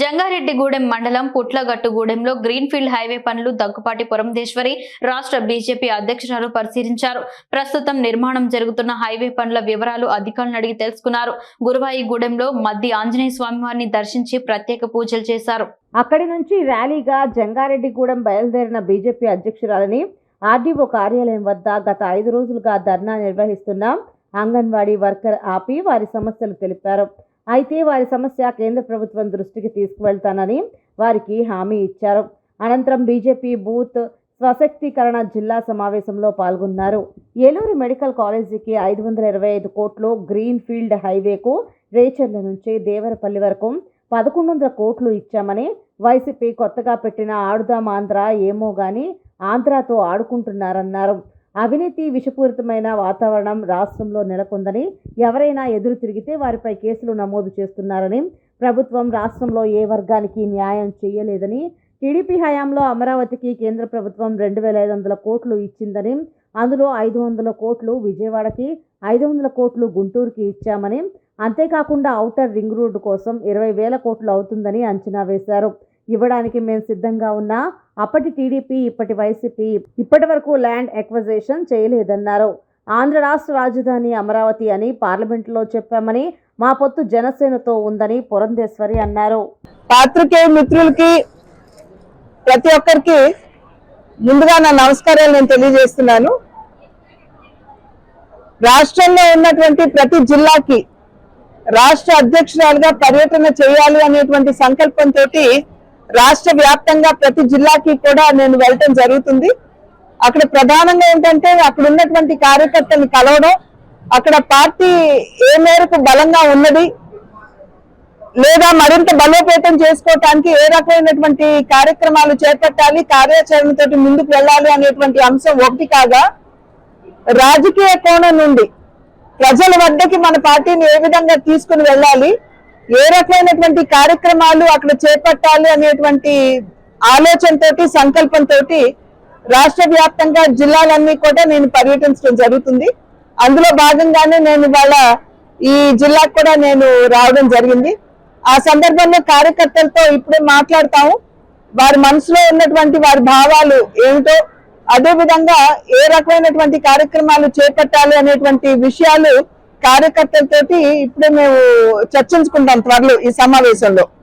జంగారెడ్డిగూడెం మండలం పుట్లగట్టుగూడెంలో greenfield highway పనులు దగ్గుపాటి పురంధేశ్వరి రాష్ట్ర బీజేపీ అధ్యక్షురాలు పరిశీలించారు. ప్రస్తుతం నిర్మాణం జరుగుతున్న హైవే పనుల వివరాలు అధికారులను అడిగి తెలుసుకున్నారు. గురువాయిగూడెంలో మద్ది ఆంజనేయ స్వామివారిని దర్శించి ప్రత్యేక పూజలు చేశారు. అక్కడి నుంచి ర్యాలీగా జంగారెడ్డిగూడెం బయలుదేరిన బీజేపీ అధ్యక్షురాలని ఆర్డీఓ కార్యాలయం వద్ద గత ఐదు రోజులుగా ధర్నా నిర్వహిస్తున్న అంగన్వాడీ వర్కర్ ఆపి వారి సమస్యలు తెలిపారు. అయితే వారి సమస్య కేంద్ర ప్రభుత్వం దృష్టికి తీసుకువెళ్తానని వారికి హామీ ఇచ్చారు. అనంతరం బీజేపీ బూత్ స్వశక్తీకరణ జిల్లా సమావేశంలో పాల్గొన్నారు. ఏలూరు మెడికల్ కాలేజీకి ఐదు వందల ఇరవై ఐదు కోట్లు గ్రీన్ ఫీల్డ్ హైవేకు రేచర్ల నుంచి దేవరపల్లి వరకు పదకొండు వందల కోట్లు ఇచ్చామని వైసీపీ కొత్తగా పెట్టిన ఆడుదాం ఆంధ్ర ఏమో గాని ఆంధ్రాతో ఆడుకుంటున్నారన్నారు. అవినీతి విషపూరితమైన వాతావరణం రాష్ట్రంలో నెలకొందని ఎవరైనా ఎదురు తిరిగితే వారిపై కేసులు నమోదు చేస్తున్నారని ప్రభుత్వం రాష్ట్రంలో ఏ వర్గానికి న్యాయం చేయలేదని టీడీపీ హయాంలో అమరావతికి కేంద్ర ప్రభుత్వం రెండు వేల ఐదు వందల కోట్లు ఇచ్చిందని అందులో ఐదు వందల కోట్లు విజయవాడకి ఐదు వందల కోట్లు గుంటూరుకి ఇచ్చామని అంతేకాకుండా ఔటర్ రింగ్ రోడ్డు కోసం ఇరవై వేల కోట్లు అవుతుందని అంచనా వేశారు. ఇవ్వడానికి మేము సిద్ధంగా ఉన్నా అప్పటి టీడీపీ ఇప్పటి వైసీపీ ఇప్పటి వరకు ల్యాండ్ ఎక్వజేషన్ చేయలేదన్నారు. ఆంధ్ర రాష్ట్ర రాజధాని అమరావతి అని పార్లమెంటులో చెప్పామని మా పొత్తు జనసేనతో ఉందని పురంధేశ్వరి అన్నారు. పాత్రికేయ మిత్రులకి ప్రతి ఒక్కరికి ముందుగా నా నమస్కారాలు నేను తెలియజేస్తున్నాను. రాష్ట్రంలో ఉన్నటువంటి ప్రతి జిల్లాకి రాష్ట్ర అధ్యక్షురాలుగా పర్యటన చేయాలి అనేటువంటి సంకల్పంతో రాష్ట్ర వ్యాప్తంగా ప్రతి జిల్లాకి కూడా నేను వెళ్ళటం జరుగుతుంది. అక్కడ ప్రధానంగా ఏంటంటే అక్కడ ఉన్నటువంటి కార్యకర్తల్ని కలవడం అక్కడ పార్టీ ఏ మేరకు బలంగా ఉన్నది లేదా మరింత బలోపేతం చేసుకోవటానికి ఏ రకమైనటువంటి కార్యక్రమాలు చేపట్టాలి కార్యాచరణతోటి ముందుకు వెళ్ళాలి అనేటువంటి అంశం ఒకటి కాగా రాజకీయ కోణం నుండి ప్రజల వద్దకి మన పార్టీని ఏ విధంగా తీసుకుని వెళ్ళాలి? ఏ రకమైనటువంటి కార్యక్రమాలు అక్కడ చేపట్టాలి అనేటువంటి ఆలోచనతోటి సంకల్పంతో రాష్ట్ర వ్యాప్తంగా జిల్లాలన్నీ కూడా నేను పర్యటించడం జరుగుతుంది. అందులో భాగంగానే నేను ఇవాళ ఈ జిల్లాకు కూడా నేను రావడం జరిగింది. ఆ సందర్భంలో కార్యకర్తలతో ఇప్పుడే మాట్లాడతాము. వారి మనసులో ఉన్నటువంటి వారి భావాలు ఏమిటో అదే విధంగా ఏ రకమైనటువంటి కార్యక్రమాలు చేపట్టాలి అనేటువంటి విషయాలు కార్యకర్తలతోటి ఇప్పుడే మేము చర్చించుకుంటాం త్వరలో ఈ సమావేశంలో.